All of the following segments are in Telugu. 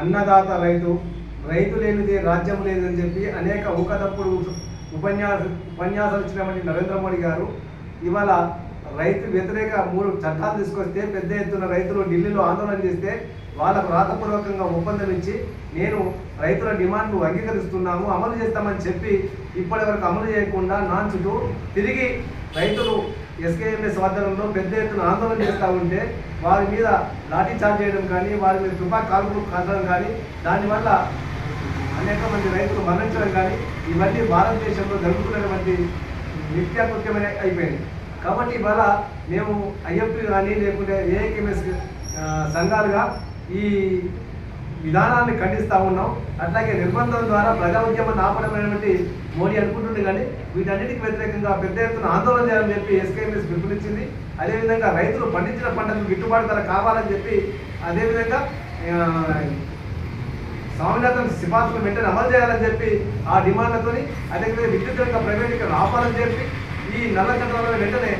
అన్నదాత రైతు రైతు లేనిదే రాజ్యం లేదని చెప్పి అనేక ఊకతప్పుడు ఉపన్యాస ఉపన్యాసాలు ఇచ్చినటువంటి నరేంద్ర మోడీ గారు ఇవాళ రైతు వ్యతిరేక మూడు చట్టాలు తీసుకొస్తే పెద్ద ఎత్తున రైతులు ఢిల్లీలో ఆందోళన చేస్తే వాళ్ళకు రాతపూర్వకంగా ఒప్పందం ఇచ్చి నేను రైతుల డిమాండ్ను అంగీకరిస్తున్నాము అమలు చేస్తామని చెప్పి ఇప్పటి వరకు అమలు చేయకుండా నాంచుతూ తిరిగి రైతులు ఎస్కేఎంఎస్ ఆధ్వర్యంలో పెద్ద ఎత్తున ఆందోళన చేస్తూ ఉంటే వారి మీద లాఠీ చార్జ్ చేయడం కానీ వారి మీద తుపాకు కాల్పులు కాల్చడం కానీ దానివల్ల అనేక మంది రైతులు మరణించడం కానీ ఇవన్నీ భారతదేశంలో జరుగుతున్నటువంటి నిత్యాకృత్యమైన అయిపోయింది. కాబట్టి ఇవాళ మేము ఐఎఫ్పి కానీ లేకుంటే ఏఐకేఎంఎస్ సంఘాలుగా ఈ విధానాన్ని ఖండిస్తూ ఉన్నాం. అట్లాగే నిర్బంధం ద్వారా ప్రజా ఉద్యమం నాపడమైనటువంటి మోడీ అనుకుంటుంది కానీ వీటన్నిటికి వ్యతిరేకంగా పెద్ద ఎత్తున ఆందోళన చేయాలని చెప్పి ఎస్కేఎంఎస్ పిలుపునిచ్చింది. అదేవిధంగా రైతులు పండించిన పంటలకు గిట్టుబాటు ధర కావాలని చెప్పి అదేవిధంగా స్వామినాథన్ సిఫార్సులు వెంటనే అమలు చేయాలని చెప్పి ఆ డిమాండ్లతోని అదేవిధంగా విద్యుత్ యొక్క ప్రైవేటీకరణ ఆపాలని చెప్పి ఈ నల్ల చట్టాలను వెంటనే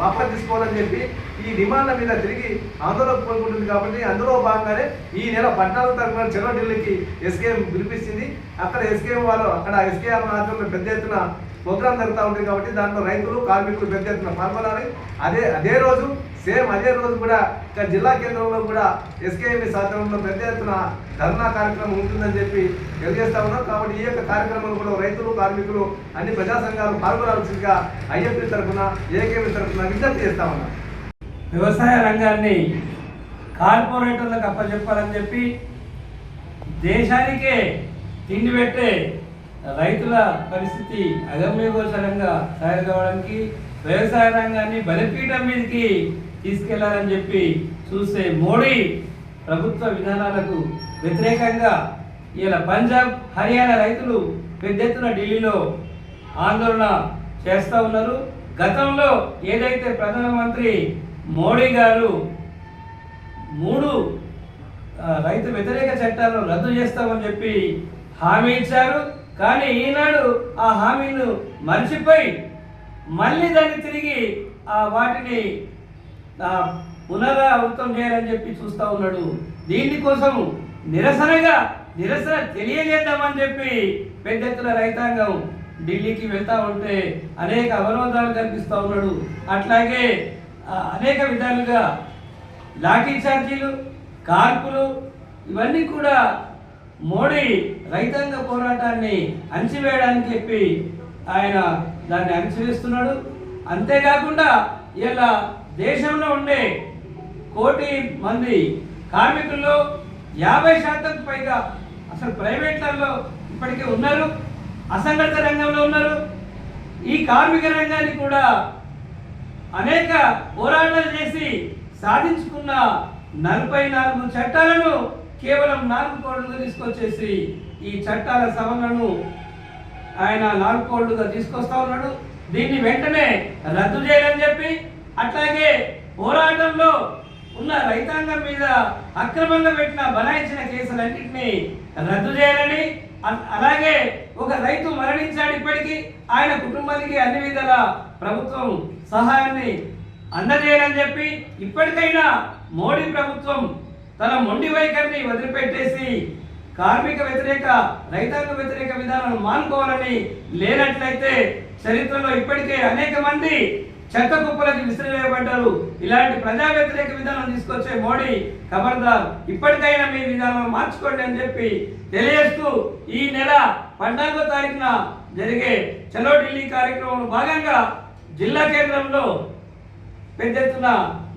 వాపసు తీసుకోవాలని చెప్పి ఈ డిమాండ్ల మీద తిరిగి ఆందోళన కోరుకుంటుంది కాబట్టి అందులో భాగంగానే ఈ నెల పద్నాలుగు తరఫున చెరో ఢిల్లీకి ఎస్కేఎం పిలిపిస్తుంది. అక్కడ ఎస్కేఎం వాళ్ళు అక్కడ ఎస్కేఎం ఆధ్వర్యంలో పెద్ద ఎత్తున ప్రోగ్రాం జరుగుతూ ఉంటుంది కాబట్టి దాంట్లో రైతులు కార్మికులు పెద్ద ఎత్తున పాల్గొనాలి. అదే అదే రోజు సేమ్ అదే రోజు కూడా ఇక్కడ జిల్లా కేంద్రంలో కూడా ఎస్కేఎంఈ సాధనంలో పెద్ద ఎత్తున ధర్నా కార్యక్రమం ఉంటుందని చెప్పి తెలియజేస్తా ఉన్నాం. కాబట్టి ఈ యొక్క కార్యక్రమంలో కూడా రైతులు కార్మికులు అన్ని ప్రజా సంఘాలు పాల్గొనాల్సిందిగా ఐఎఫ్పి తరఫున ఏకేఎంఈ తరఫున విజ్ఞప్తి చేస్తా ఉన్నాం. వ్యవసాయ రంగాన్ని కార్పొరేటర్లకు అప్పచెప్పాలని చెప్పి దేశానికే తిండి పెట్టే రైతుల పరిస్థితి అగమ్యగోచరంగా తయారు కావడానికి వ్యవసాయ రంగాన్ని బలిపీఠం మీదకి తీసుకెళ్ళాలని చెప్పి చూసే మోడీ ప్రభుత్వ విధానాలకు వ్యతిరేకంగా ఇలా పంజాబ్ హర్యానా రైతులు పెద్ద ఎత్తున ఢిల్లీలో ఆందోళన చేస్తూ ఉన్నారు. గతంలో ఏదైతే ప్రధానమంత్రి మోడీ గారు మూడు రైతు వ్యతిరేక చట్టాలను రద్దు చేస్తామని చెప్పి హామీ ఇచ్చారు. కానీ ఈనాడు ఆ హామీను మర్చిపోయి మళ్ళీ దాన్ని తిరిగి ఆ వాటిని పునరావృతం చేయాలని చెప్పి చూస్తూ ఉన్నాడు. దీనికోసం నిరసనగా నిరసన తెలియజేద్దామని చెప్పి పెద్ద ఎత్తున రైతాంగం ఢిల్లీకి వెళ్తా ఉంటే అనేక అవరోధాలు కనిపిస్తూ ఉన్నాడు. అట్లాగే అనేక విధాలుగా లాఠీ చార్జీలు కార్పులు ఇవన్నీ కూడా మోడీ రైతాంగ పోరాటాన్ని అంచివేయడానికి చెప్పి ఆయన దాన్ని అణచివేస్తున్నాడు. అంతేకాకుండా ఇలా దేశంలో ఉండే కోటి మంది కార్మికుల్లో యాభై శాతం పైగా అసలు ప్రైవేట్లలో ఇప్పటికే ఉన్నారు. అసంఘటిత రంగంలో ఉన్నారు. ఈ కార్మిక రంగాన్ని కూడా అనేక పోరాటాలు చేసి సాధించుకున్న నలభై నాలుగు చట్టాలను కేవలం నాలుగు కోట్లుగా తీసుకొచ్చేసి ఈ చట్టాల సవరణను ఆయన నాలుగు కోట్లుగా తీసుకొస్తా ఉన్నాడు. దీన్ని వెంటనే రద్దు చేయాలని చెప్పి అట్లాగే పోరాటంలో ఉన్న రైతాంగం మీద అక్రమంగా పెట్టిన బనాయించిన కేసులన్నింటినీ రద్దు చేయాలని అ- అలాగే ఒక రైతు మరణించాడు ఇప్పటికీ ఆయన కుటుంబానికి అన్ని విధాల ప్రభుత్వం సహాయాన్ని అందజేయాలని చెప్పి ఇప్పటికైనా మోడీ ప్రభుత్వం తన మొండి వైఖరిని వదిలిపెట్టేసి కార్మిక వ్యతిరేక రైతాంగ వ్యతిరేక విధానాలను మానుకోవాలని లేనట్లయితే చరిత్రలో ఇప్పటికే అనేక మంది చెత్త కుప్పలకి విసిరివేయబడ్డారు. ఇలాంటి ప్రజా వ్యతిరేక విధానం తీసుకొచ్చే మోడీ ఖబర్దార్ ఇప్పటికైనా మీ విధానం మార్చుకోండి అని చెప్పి తెలియజేస్తూ ఈ నెల పద్నాలుగో తారీఖున జరిగే చలో ఢిల్లీ కార్యక్రమంలో భాగంగా జిల్లా కేంద్రంలో పెద్ద ఎత్తున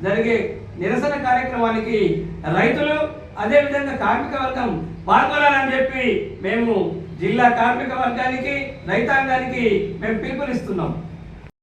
జరిగే నిరసన కార్యక్రమానికి రైతులు అదేవిధంగా కార్మిక వర్గం పాల్గొనాలని చెప్పి మేము జిల్లా కార్మిక వర్గానికి రైతాంగానికి మేము పిలుపునిస్తున్నాం.